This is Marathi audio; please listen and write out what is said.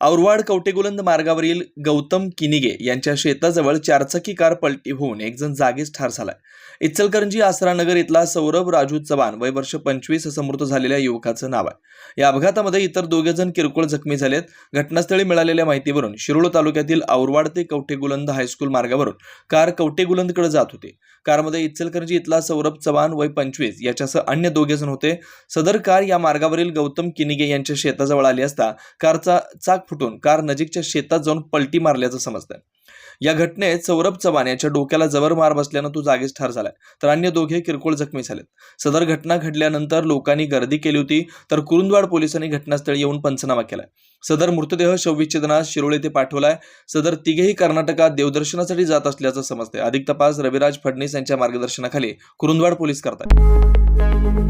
औरवाड कवटेगुलंद मार्गावरील गौतम किनिगे यांच्या शेताजवळ चारचाकी कार पलटी होऊन एकजण जागीच ठार झालाय इचलकरंजी आसरानगर इथला सौरभ राजू चव्हाण वय वर्ष पंचवीस असं मृत झालेल्या युवकाचं नाव आहे. या अपघातामध्ये इतर दोघे जण किरकोळ जखमी झालेत. घटनास्थळी मिळालेल्या माहितीवरून शिरोळ तालुक्यातील औरवाड ते कवटेगुलंद हायस्कूल मार्गावरून कार कवटेगुलंदकडे जात होती. कारमध्ये इचलकरंजी इथला सौरभ चव्हाण वय पंचवीस याच्यासह अन्य दोघे जण होते. सदर कार या मार्गावरील गौतम किनिगे यांच्या शेताजवळ आली असता कारचा चाक फुटून कार नजीकच्या शेतात जाऊन पलटी मारल्याचं समजतंय. या घटनेत सौरभ चव्हाण याच्या डोक्याला जबर मार बसल्यानं तो जागीच ठार झालाय. तर अन्य दोघे किरकोळ जखमी झालेत. सदर घटना घडल्यानंतर लोकांनी गर्दी केली होती तर कुरुंदवाड पोलिसांनी घटनास्थळी येऊन पंचनामा केलाय. सदर मृतदेह शवविच्छेदनास शिरोळ येथे पाठवलाय. सदर तिघेही कर्नाटकात देवदर्शनासाठी जात असल्याचं समजतंय. अधिक तपास रविराज फडणीस यांच्या मार्गदर्शनाखाली कुरुंदवाड पोलीस करतात